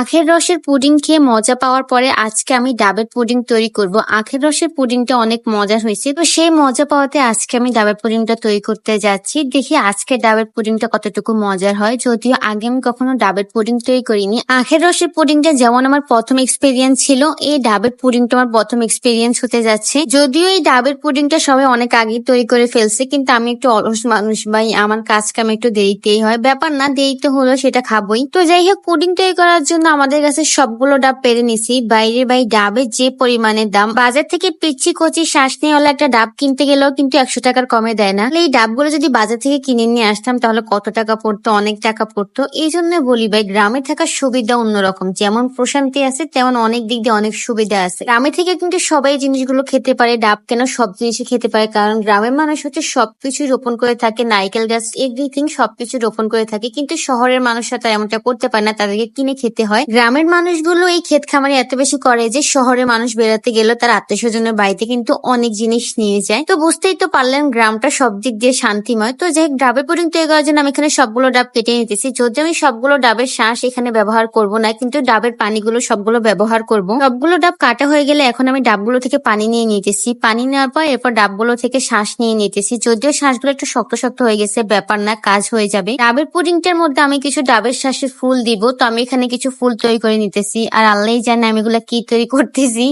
আখের রসের পুডিং খেয়ে মজা পাওয়ার পরে আজকে আমি ডাবের পুডিং তৈরি করব। আখের রসের পুডিংটা অনেক মজার হয়েছে। তো সেই মজা পাওয়াতে আজকে আমি ডাবের পুডিংটা তৈরি করতে যাচ্ছি। দেখি আজকে ডাবের পুডিংটা কতটুকু মজার হয়। যদিও আগে আমি কখনো ডাবের পুডিং তৈরি করিনি। আখের রসের পুডিংটা যেমন আমার প্রথম এক্সপিরিয়েন্স ছিল, এই ডাবের পুডিংটা আমার প্রথম এক্সপিরিয়েন্স হতে যাচ্ছে। যদিও এই ডাবের পুডিংটা সবাই অনেক আগে তৈরি করে ফেলছে, কিন্তু আমি একটু অলস মানুষ ভাই আমার কাজ কাম একটু দেরিতেই হয়। ব্যাপার না, দেরিতে হলো সেটা খাবোই। তো যাই হোক, পুডিং তৈরি করার জন্য আমাদের কাছে সবগুলো ডাব পেরে নিছি। বাইরে বাই ডাবের যে পরিমাণে দাম। বাজার থেকে পিচ্ছি কচি শ্বাস নিয়ে একটা ডাব কিনতে গেলেও কিন্তু একশো টাকার কমে দেয় না। এই ডাবগুলো যদি বাজার থেকে কিনে নিয়ে আসতাম, তাহলে কত টাকা পড়তো, অনেক টাকা পড়তো? এই জন্য বলি ভাই, গ্রামে থাকার সুবিধা অন্যরকম। যেমন প্রশান্তি আছে, তেমন অনেক দিক দিয়ে অনেক সুবিধা আছে। গ্রামে থেকে কিন্তু সবাই জিনিসগুলো খেতে পারে। ডাব কেন সব জিনিসই খেতে পারে? কারণ গ্রামের মানুষ হচ্ছে সবকিছু রোপণ করে থাকে। নারকেল গাছ এভরিথিং সবকিছু রোপণ করে থাকে। কিন্তু শহরের মানুষরা তারা এমনটা করতে পারে না, তাদেরকে কিনে খেতে হয়। গ্রামের মানুষগুলো এই ক্ষেত খামারে এত বেশি করে যে শহরের মানুষ বেড়াতে গেলেও তার আত্মীয় স্বজনের বাড়িতে কিন্তু অনেক জিনিস নিয়ে যায়। তো বুঝতেই তো পারলেন গ্রামটা সব দিক দিয়ে শান্তিময়। তো যাই পুডিং তৈরি করার জন্য আমি এখানে সবগুলো ডাব কেটে নিতেছি। যদি আমি সবগুলো ডাবের শ্বাস এখানে ব্যবহার করব না, কিন্তু ডাবের পানিগুলো সবগুলো ব্যবহার করব। সবগুলো ডাব কাটা হয়ে গেলে এখন আমি ডাবগুলো থেকে পানি নিয়ে নিতেছি। পানি নেওয়ার পর এরপর ডাবগুলো থেকে শ্বাস নিয়ে নিতেছি। যদিও শ্বাসগুলো একটু শক্ত শক্ত হয়ে গেছে, ব্যাপার না, কাজ হয়ে যাবে। ডাবের পুডিংটার মধ্যে আমি কিছু ডাবের শ্বাসের ফুল দিব। তো আমি এখানে কিছু ফুল তৈরি করে নিতেছি। আর আল্লাহ জানে আমি এগুলা কি তৈরি করতেছি।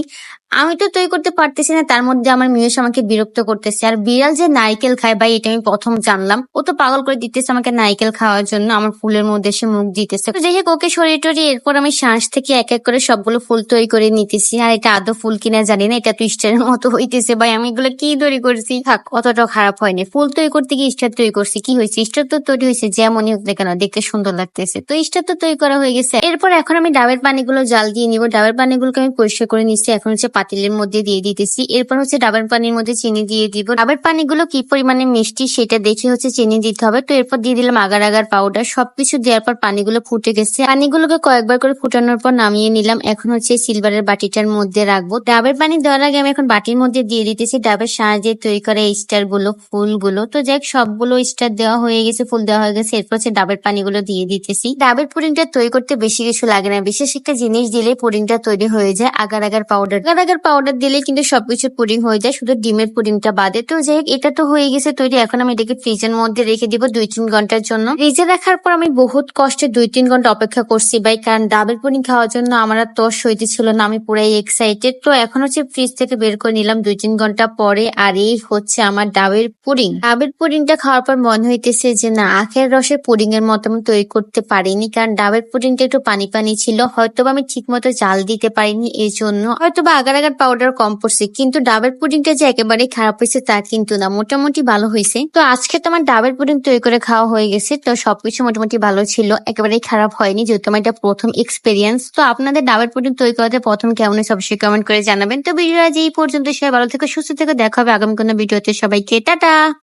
আমি তো তৈরি করতে পারতেছি না, তার মধ্যে আমার মিয়স আমাকে বিরক্ত করতেছে। আর বিড়াল যে নারকেল খায়, ভাই, এটা আমি প্রথম জানলাম। ও তো পাগল করে দিতেছে আমাকে নারকেল খাওয়ার জন্য, আমার ফুলের মধ্যে এসে মুখ দিতেছে। যাই হোক ওকে সরিয়ে টরিয়ে এরপর আমি শ্বাস থেকে এক এক করে সবগুলো ফুল তৈরি করে নিতেছি। আর এটা আদৌ ফুল কিনা জানি না, এটা তো স্টারের মতো হইতেছে। ভাই, আমি এগুলো কি তৈরি করছি? থাক অতটাও খারাপ হয়নি। ফুল তৈরি করতে গিয়ে স্টার তৈরি করছি। কি হয়েছে? স্টার তো তৈরি হয়েছে যেমনই হোক না কেন, দেখতে সুন্দর লাগতেছে। তো স্টার তো তৈরি করা হয়ে গেছে। এরপর এখন আমি ডাবের পানিগুলো জাল দিয়ে নিব। ডাবের পানিগুলোকে আমি পরিষ্কার করে নিচ্ছি। এখন হচ্ছে পাতিলের মধ্যে দিয়ে দিতেছি। এরপর হচ্ছে ডাবের পানির মধ্যে চিনি দিয়ে দিব। ডাবের পানিগুলো কি পরিমাণে মিষ্টি সেটা দেখে হচ্ছে চিনি দিতে হবে। তো এরপর দিয়ে দিলাম আগার আগার পাউডার সবকিছু দেওয়ার পর পানিগুলো ফুটে গেছে। পানিগুলোকে কয়েকবার করে ফুটানোর পর নামিয়ে নিলাম। এখন হচ্ছে সিলভারের বাটিটার মধ্যে রাখব। ডাবের পানি দেওয়ার আগে আমি এখন বাটির মধ্যে দিয়ে দিতেছি ডাবের সাহায্যে তৈরি করা স্টারগুলো, ফুলগুলো। তো যাই সবগুলো স্টার দেওয়া হয়ে গেছে, ফুল দেওয়া হয়ে গেছে। এরপর হচ্ছে ডাবের পানিগুলো দিয়ে দিতেছি। ডাবের পুডিংটা তৈরি করতে বেশি কিছু লাগে না। বিশেষ একটা জিনিস দিলে পুডিংটা তৈরি হয়ে যায়, agar agar powder agar agar powder দিলে কিন্তু সবকিছু পুডিং হয়ে যায়, শুধু ডিমের পুডিংটা বাদে। তো যাই হোক, এটা তো হয়ে গেছে তৈরি। এখন আমি এটাকে ফ্রিজের মধ্যে রেখে দিব দুই তিন ঘণ্টার জন্য। ফ্রিজে রাখার পর আমি বহুত কষ্টে দুই তিন ঘণ্টা অপেক্ষা করছি ভাই, কারণ ডাবের পুডিং খাওয়ার জন্য আমার আর তস হইতেছিল না, আমি পুরাই এক্সাইটেড তো এখন হচ্ছে ফ্রিজ থেকে বের করে নিলাম দুই তিন ঘণ্টা পরে, আর এই হচ্ছে আমার ডাবের পুডিং ডাবের পুডিংটা খাওয়ার পর মনে হইতেছে যে না, আখের রসের পুডিং এর মতো আমি তৈরি করতে পারিনি, কারণ ডাবের পুডিংটা একটু পানি পানি ছিল। হয়তো আমি ঠিক মতো জাল দিতে পারিনি এই জন্য হয়তো বা আগার আগার পাউডার কম পড়ছে, কিন্তু ডাবের পুডিংটা যে একেবারে খারাপ হয়েছে তা কিন্তু না, মোটামুটি ভালো হয়েছে। তো আজকে তোমার ডাবের পুডিং তৈরি করে খাওয়া হয়ে গেছে, তো সবকিছু মোটামুটি ভালো ছিল, একেবারেই খারাপ হয়নি, যেহেতু আমার এটা প্রথম এক্সপিরিয়েন্স তো আপনাদের ডাবের পুডিং তৈরি করাতে প্রথম কেমন অবশ্যই কমেন্ট করে জানাবেন। তো ভিডিও আজ এই পর্যন্ত, সবাই ভালো থেকে, সুস্থ থেকে, দেখা হবে আগামী কোনো ভিডিওতে সবাইকে, টাটা!